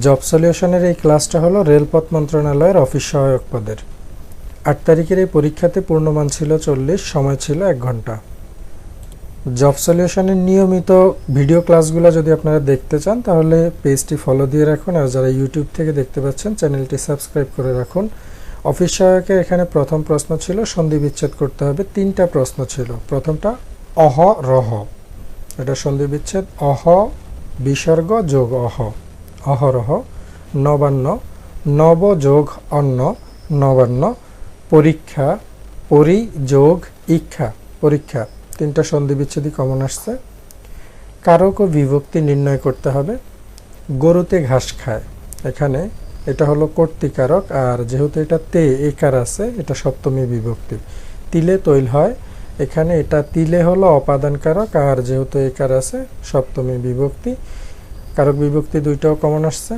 Job সলিউশনের এই ক্লাসটা হলো রেলপথ মন্ত্রণালয়ের অফিস সহায়ক পদের। আট তারিখের এই পরীক্ষাতে পূর্ণমান ছিল চল্লিশ, সময় ছিল এক ঘণ্টা। জব সলিউশনের নিয়মিত ভিডিও ক্লাসগুলো যদি আপনারা দেখতে চান, তাহলে পেজটি ফলো দিয়ে রাখুন আর যারা ইউটিউব থেকে দেখতে পাচ্ছেন, চ্যানেলটি সাবস্ক্রাইব করে রাখুন। অফিস সহায়কের এখানে প্রথম প্রশ্ন ছিল, সন্ধি বিচ্ছেদ করতে হবে, তিনটা প্রশ্ন ছিল। প্রথমটা, অহ, রহ। এটা সন্ধি বিচ্ছেদ, অহ, বিসর্গ, যোগ, অহ। অহরহ, নবান্ন নব যোগ অন্ন, নবান্ন, পরীক্ষা পরিযোগ ইচ্ছা পরীক্ষা, তিনটা সন্ধি বিচ্ছেদই কমন আসছে। কারক ও বিভক্তি নির্ণয় করতে হবে। গরুতে ঘাস খায়। এখানে এটা হলো কর্তিকারক, আর যেহেতু এটা তে একার আছে, এটা সপ্তমী বিভক্তি। তিলে তৈল হয়। এখানে এটা তিলে হলো অপাদান কারক আর যেহেতু একার আছে, সপ্তমী বিভক্তি। কারক বিভক্তি দুইটাও কমন আসছে।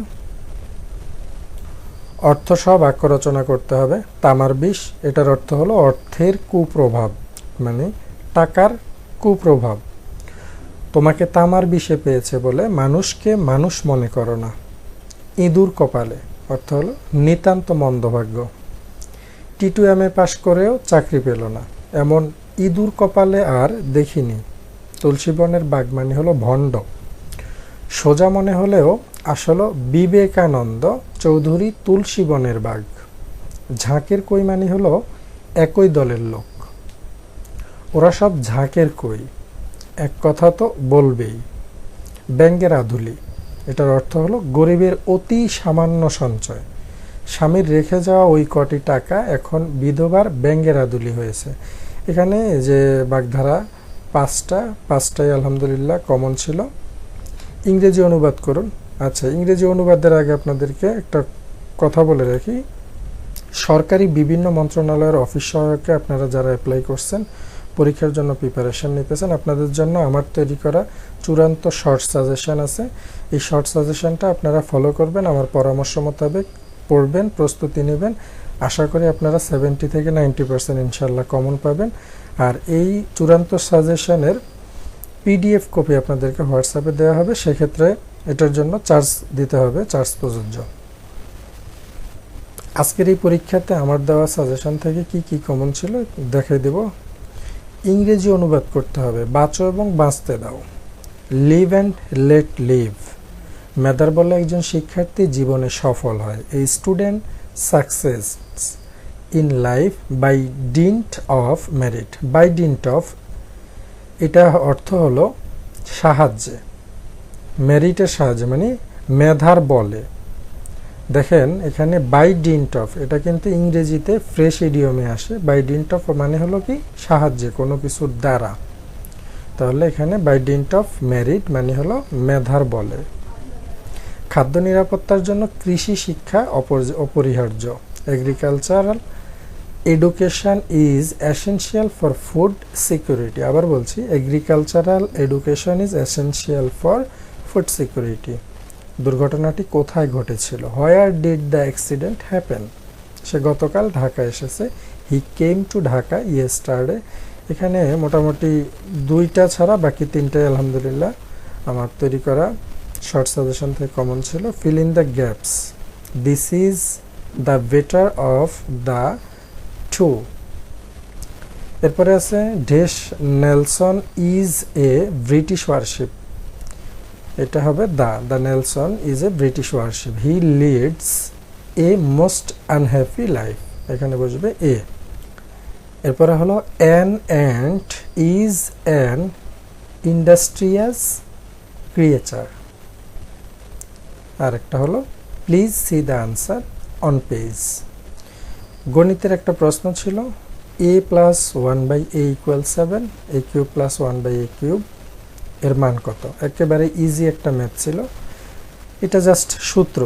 অর্থ সহ বাক্য রচনা করতে হবে। তামার বিষ, এটার অর্থ হলো অর্থের কুপ্রভাব মানে টাকার কুপ্রভাব। তোমাকে তামার বিষে পেয়েছে বলে মানুষকে মানুষ মনে করো না। ইঁদুর কপালে, অর্থ হলো নিতান্ত মন্দভাগ্য। টিটু এম এ পাশ করেও চাকরি পেল না। এমন ইঁদুর কপালে আর দেখিনি। তুলসীবনের বাগমানি হলো ভণ্ড। সোজা মনে হলেও আসলে বিবেকানন্দ চৌধুরী তুলসীবনের বাঘ। ঝাঁকের কৈমানি হলো একই দলের লোক। ওরা সব ঝাঁকের কই। এক কথা তো বলবেই, ব্যাঙ্গের আধুলি। এটার অর্থ হলো গরিবের অতি সামান্য সঞ্চয়। স্বামীর রেখে যাওয়া ওই কটি টাকা এখন বিধবার ব্যাঙ্গের আদুলি হয়েছে। এখানে যে বাগধারা পাঁচটা, পাঁচটাই আলহামদুলিল্লাহ কমন ছিল। ইংরেজি অনুবাদ করুন। আচ্ছা ইংরেজি অনুবাদের আগে আপনাদেরকে একটা কথা বলে রাখি। সরকারি বিভিন্ন মন্ত্রণালয়ের অফিস সহায়কে আপনারা যারা অ্যাপ্লাই করছেন, পরীক্ষার জন্য প্রিপারেশন নিতেছেন, আপনাদের জন্য আমার তৈরি করা চূড়ান্ত শর্ট সাজেশন আছে। এই শর্ট সাজেশনটা আপনারা ফলো করবেন, আমার পরামর্শ মোতাবেক পড়বেন, প্রস্তুতি নেবেন। আশা করি আপনারা সেভেন্টি থেকে নাইনটি পার্সেন্ট ইনশাল্লাহ কমন পাবেন। আর এই চূড়ান্ত সাজেশনের পিডিএফ কপি আপনাদেরকে হোয়াটসঅ্যাপে দেওয়া হবে, সেক্ষেত্রে এটার জন্য চার্জ দিতে হবে, চার্জ প্রযোজ্য। আজকের এই পরীক্ষাতে আমার দেওয়া সাজেশন থেকে কি কি কমন ছিল দেখাই দেব। ইংরেজি অনুবাদ করতে হবে, বাঁচো এবং বাঁচতে দাও। লিভ অ্যান্ড লেট লিভ মেধার বলে একজন শিক্ষার্থী জীবনে সফল হয়। এই student success in life by dint of merit by dint of এটা অর্থ হলো সাহায্যে। মেরিটের সাহায্যে মানে মেধার বলে। দেখেন, এখানে বাই ডিন্ট অফ এটা কিন্তু ইংরেজিতে ফ্রেশ ইডিয়মে আসে। বাই ডিন্ট অফ মানে হলো কি? সাহায্যে, কোনো কিছুর দ্বারা। তাহলে এখানে বাই ডিন্ট অফ মেরিট মানে হলো মেধার বলে। খাদ্য নিরাপত্তার জন্য কৃষি শিক্ষা অপরিহার্য। Agricultural education is essential for food security আবার বলছি agricultural education is essential for food security দুর্ঘটনাটি কোথায় ঘটেছিল? Where did the accident happen সে গতকাল ঢাকা এসেছে। He came to Dhaka yesterday এখানে মোটামুটি দুইটা ছাড়া বাকি তিনটাই আলহামদুলিল্লাহ আমার তৈরি করা শর্ট সাজেশন থেকে কমন ছিল। Fill in the gaps this is the better of the two. এরপরে আছে, dash Nelson is a British warship. এটা হবে the the Nelson is a British warship. He leads a most unhappy life. এখানে বসবে a. এরপরে হলো, an ant is an industrious creature. আর একটা হলো, please see the answer on page. গণিতের একটা প্রশ্ন ছিল a plus one by a equal seven a cube plus one by a cube এর মান কত? একেবারে ইজি একটা ম্যাথ ছিল। এটা জাস্ট সূত্র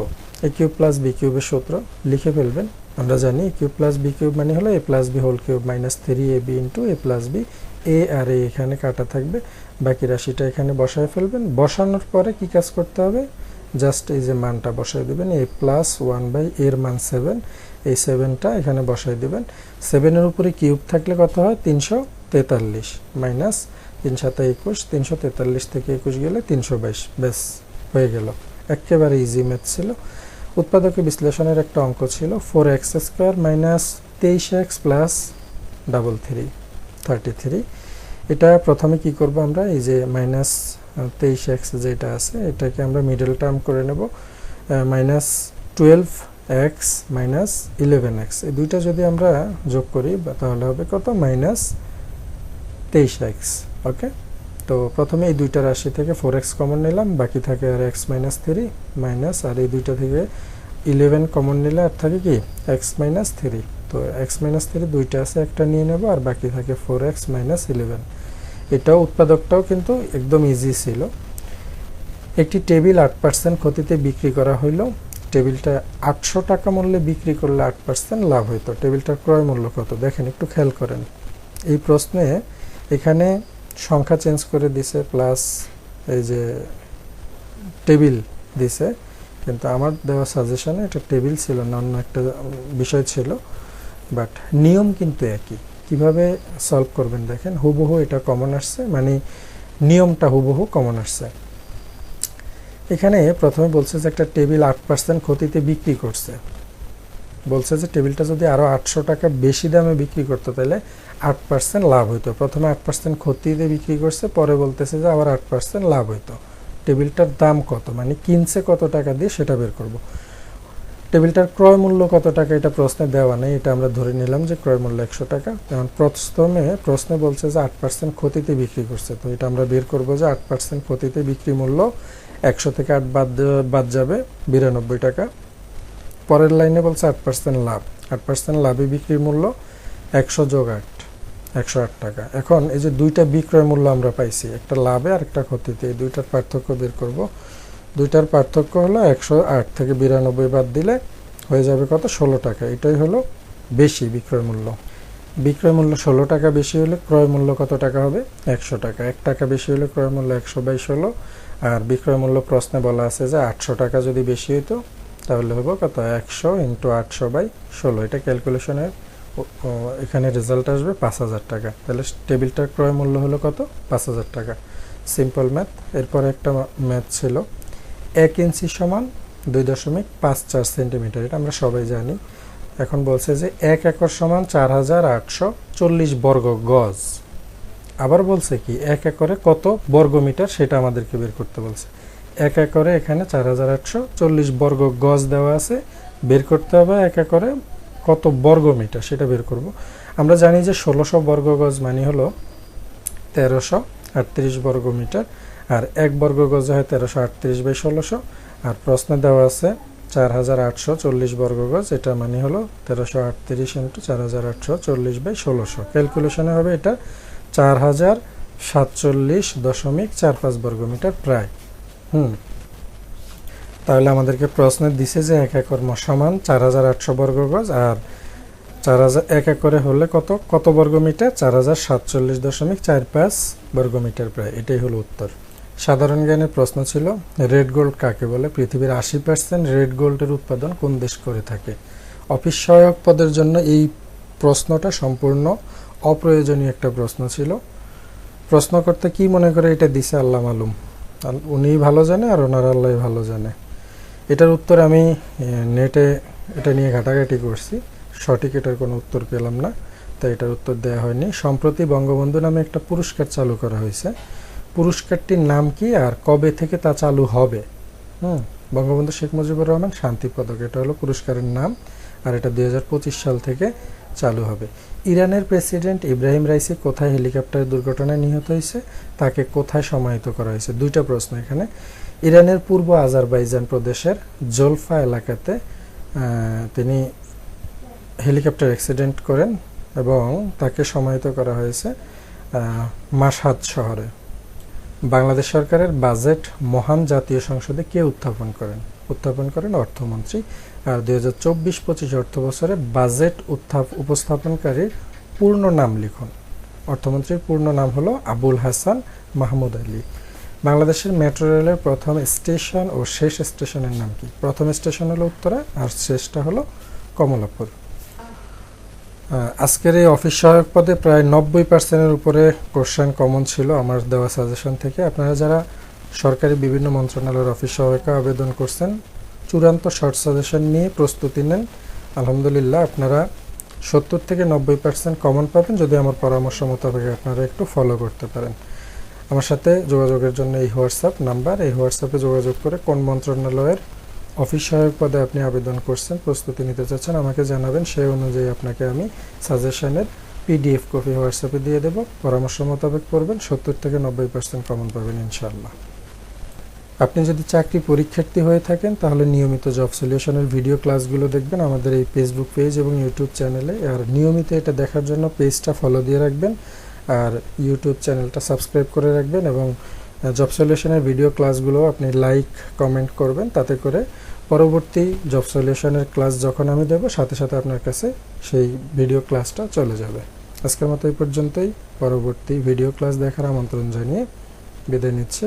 এ কিউব প্লাস বি কিউবের সূত্র। লিখে ফেলবেন, আমরা জানি a cube plus b cube মানে হলো a plus b whole cube minus three a b into a plus b a R a এখানে কাটা থাকবে, বাকি রাশিটা এখানে বসায় ফেলবেন। বসানোর পরে কি কাজ করতে হবে? জাস্ট এই যে মানটা বসাই দেবেন এ প্লাস ওয়ান বাই এর মান সেভেন এই সেভেনটা এখানে বসাই দেবেন। সেভেনের উপরে কিউব থাকলে কত হয়? তিনশো তেতাল্লিশ মাইনাস তিন সাতা একুশ তিনশো তেতাল্লিশ থেকে একুশ গেলে তিনশো বাইশ। ব্যাস, হয়ে গেল। একেবারে ইজি ম্যাথ ছিল। উৎপাদকে বিশ্লেষণের একটা অঙ্ক ছিল ফোর এক্স স্কোয়ার মাইনাস তেইশ x plus double three thirty three এটা প্রথমে কি করব আমরা? এই যে মাইনাস তেইশ এক্স যেটা আছে, এটাকে আমরা মিডল টার্ম করে নেব। Minus twelve x minus eleven x এই দুইটা যদি আমরা যোগ করি তাহলে হবে কত? মাইনাস তেইশ এক্স ওকে তো প্রথমে এই দুইটা রাশি থেকে ফোর এক্স কমন নিলাম, বাকি থাকে আর এক্স মাইনাস থ্রি মাইনাস আর এই দুইটা থেকে ইলেভেন কমন নিলে আর থাকে কি? এক্স মাইনাস থ্রি তো এক্স মাইনাস থ্রি দুইটা আছে, একটা নিয়ে নেব, আর বাকি থাকে ফোর এক্স মাইনাস ইলেভেন এটাও উৎপাদকটাও কিন্তু একদম ইজি ছিল। একটি টেবিল আট পার্সেন্ট ক্ষতিতে বিক্রি করা হইল। টেবিলটা আটশো টাকা মূল্যে বিক্রি করলে আট পার্সেন্ট লাভ হইতো টেবিলটার ক্রয় মূল্য কত? দেখেন, একটু খেয়াল করেন। এই প্রশ্নে এখানে সংখ্যা চেঞ্জ করে দিছে প্লাস এই যে টেবিল দিছে। কিন্তু আমার দেওয়া সাজেশনে এটা টেবিল ছিল না, অন্য একটা বিষয় ছিল। বাট নিয়ম কিন্তু একই। কীভাবে সলভ করবেন দেখেন? হুবহু এটা কমন আসছে মানে নিয়মটা হুবহু কমন আসছে। এখানে প্রথমে বলছে যে একটা টেবিল আট পার্সেন্ট ক্ষতিতে বিক্রি করছে। বলছে যে টেবিলটা যদি আরও আটশো টাকা বেশি দামে বিক্রি করতো, তাহলে আট পার্সেন্ট লাভ হইতো। প্রথমে আট পার্সেন্ট ক্ষতিতে বিক্রি করছে, পরে বলতেছে যে আবার আট পার্সেন্ট লাভ হইতো। টেবিলটার দাম কত? মানে কিনছে কত টাকা দিয়ে সেটা বের করব। টেবিলটার ক্রয় মূল্য কত টাকা, এটা প্রশ্নে দেওয়া নেই। এটা আমরা ধরে নিলাম যে ক্রয় মূল্য একশো টাকা। যেমন প্রথমে প্রশ্নে বলছে যে আট পার্সেন্ট ক্ষতিতে বিক্রি করছে। তো এটা আমরা বের করব যে আট পার্সেন্ট ক্ষতিতে বিক্রি মূল্য একশো থেকে আট বাদ বাদ যাবে, বিরানব্বই টাকা। পরের লাইনে বলছে আট পার্সেন্ট লাভ। আট পার্সেন্ট লাভে বিক্রির মূল্য একশো যোগ আট, একশো আট টাকা। এখন এই যে দুইটা বিক্রয় মূল্য আমরা পাইছি, একটা লাভে আর একটা ক্ষতিতে, এই দুইটার পার্থক্য বের করব। দুইটার পার্থক্য হলো একশো আট থেকে বিরানব্বই বাদ দিলে হয়ে যাবে কত? ষোলো টাকা। এটাই হলো বেশি বিক্রয় মূল্য। বিক্রয় মূল্য ষোলো টাকা বেশি হলে ক্রয় মূল্য কত টাকা হবে? একশো টাকা। এক টাকা বেশি হলে ক্রয় মূল্য একশো বাই ষোলো আর বিক্রয় মূল্য প্রশ্নে বলা আছে যে আটশো টাকা যদি বেশি হতো তাহলে হব কত? একশো ইন্টু আটশো বাই ষোলো। এটা ক্যালকুলেশনের এখানে রেজাল্ট আসবে পাঁচ হাজার টাকা। তাহলে টেবিলটার ক্রয় মূল্য হলো কত? পাঁচ হাজার টাকা। Simple math. এরপর একটা ম্যাথ ছিল। এক ইঞ্চি সমান দুই দশমিক পাঁচ চার সেন্টিমিটার। এটা আমরা সবাই জানি। এখন বলছে যে এক একর সমান চার হাজার আটশো চল্লিশ বর্গ গজ। আবার বলছে কি, এক একরে কত বর্গ মিটার সেটা আমাদেরকে বের করতে বলছে। এক একরে এখানে চার হাজার আটশো চল্লিশ বর্গ গজ দেওয়া আছে, বের করতে হবে এক একরে কত বর্গ মিটার সেটা বের করব। আমরা জানি যে ষোলোশো বর্গ গজ মানে হলো তেরোশো আটত্রিশ বর্গ মিটার আর এক বর্গ গজ হয় তেরোশো আটত্রিশ বাই ষোলোশো, আর প্রশ্নে দেওয়া আছে চার হাজার আটশো চল্লিশ বর্গ গজ, এটা মানে হলো তেরোশো আটত্রিশ ইন্টু চার হাজার আটশো চল্লিশ বাই ষোলোশো। ক্যালকুলেশনে হবে এটা চার হাজার সাতচল্লিশ দশমিক চার পাঁচ বর্গ মিটার প্রায়। হুম। তাহলে আমাদেরকে প্রশ্নে দিছে যে এক একর সমান চার হাজার আটশো বর্গ গজ আর চার হাজার, এক একরে হলে কত? কত বর্গ মিটার চার হাজার সাতচল্লিশ দশমিক চার পাঁচ বর্গ মিটার প্রায়। এটাই হলো উত্তর। সাধারণ জ্ঞানের প্রশ্ন ছিল, রেড গোল্ড কাকে বলে? পৃথিবীর আশি পার্সেন্ট রেড গোল্ডের উৎপাদন কোন দেশ করে থাকে? অফিস সহায়ক পদের জন্য এই প্রশ্নটা সম্পূর্ণ অপ্রয়োজনীয় একটা প্রশ্ন ছিল। প্রশ্ন করতে কি মনে করে এটা দিছে আল্লাহ মালুম? উনিই ভালো জানে আর ওনার আল্লাহ ভালো জানে। এটার উত্তর আমি নেটে এটা নিয়ে ঘাটাঘাটি করছি। সঠিক এটার কোনো উত্তর পেলাম না, তাই এটার উত্তর দেওয়া হয়নি। সম্প্রতি বঙ্গবন্ধু নামে একটা পুরস্কার চালু করা হয়েছে। পুরস্কারটির নাম কি আর কবে থেকে তা চালু হবে? হুম, বঙ্গবন্ধু শেখ মুজিবুর রহমান শান্তি পদক, এটা হলো পুরস্কারের নাম। আর এটা দুই হাজার পঁচিশ সাল থেকে চালু হবে। ইরানের প্রেসিডেন্ট ইব্রাহিম রাইসি কোথায় হেলিকপ্টার দুর্ঘটনায় নিহত হয়েছে? তাকে কোথায় সমাহিত করা হয়েছে? দুইটা প্রশ্ন এখানে। ইরানের পূর্ব আজারবাইজান প্রদেশের জলফা এলাকাতে তিনি হেলিকপ্টার অ্যাক্সিডেন্ট করেন এবং তাকে সমাহিত করা হয়েছে মাসাদ শহরে। বাংলাদেশ সরকারের বাজেট মহান জাতীয় সংসদে কে উত্থাপন করেন? উত্থাপন করেন অর্থমন্ত্রী আর দুই হাজার চব্বিশ পঁচিশ অর্থ বছরে বাজেট উত্থাপ উপস্থাপনকারীর পূর্ণ নাম লিখুন। অর্থমন্ত্রীর পূর্ণ নাম হলো আবুল হাসান মাহমুদ আলী। বাংলাদেশের মেট্রো রেলের প্রথম স্টেশন ও শেষ স্টেশনের নাম কি? প্রথম স্টেশন হলো উত্তরা, আর শেষটা হলো কমলাপুর। আজকের এই অফিস সহায়ক পদে প্রায় নব্বই পার্সেন্টের উপরে কোশ্চেন কমন ছিল আমার দেওয়া সাজেশন থেকে। আপনারা যারা সরকারি বিভিন্ন মন্ত্রণালয়ের অফিস সহায়িকা আবেদন করছেন চূড়ান্ত শর্ট সাজেশন নিয়ে প্রস্তুতি নেন। আলহামদুলিল্লাহ, আপনারা সত্তর থেকে নব্বই পার্সেন্ট কমন পাবেন যদি আমার পরামর্শ মোতাবেক আপনারা একটু ফলো করতে পারেন। আমার সাথে যোগাযোগের জন্য এই হোয়াটসঅ্যাপ নাম্বার। এই হোয়াটসঅ্যাপে যোগাযোগ করে কোন মন্ত্রণালয়ের অফিস সহায়ক পদে আপনি আবেদন করছেন, প্রস্তুতি নিতে চাচ্ছেন, আমাকে জানাবেন। সেই অনুযায়ী আপনাকে আমি সাজেশনের পিডিএফ কপি হোয়াটসঅ্যাপে দিয়ে দেবো। পরামর্শ মোতাবেক করবেন সত্তর থেকে নব্বই পার্সেন্ট কমন পাবেন ইনশাল্লাহ আপনি যদি চাকরি পরীক্ষার্থী হয়ে থাকেন, তাহলে নিয়মিত জব সলিউশনের ভিডিও ক্লাসগুলো দেখবেন আমাদের এই ফেসবুক পেজ এবং ইউটিউব চ্যানেলে আর নিয়মিত এটা দেখার জন্য পেজটা ফলো দিয়ে রাখবেন আর ইউটিউব চ্যানেলটা সাবস্ক্রাইব করে রাখবেন এবং জব সলিউশনের ভিডিও ক্লাসগুলো আপনি লাইক কমেন্ট করবেন, তাতে করে পরবর্তী জব সলিউশনের ক্লাস যখন আমি দেবো, সাথে সাথে আপনার কাছে সেই ভিডিও ক্লাসটা চলে যাবে। আজকের মতো এই পর্যন্তই। পরবর্তী ভিডিও ক্লাস দেখার আমন্ত্রণ জানিয়ে বিদায় নিচ্ছে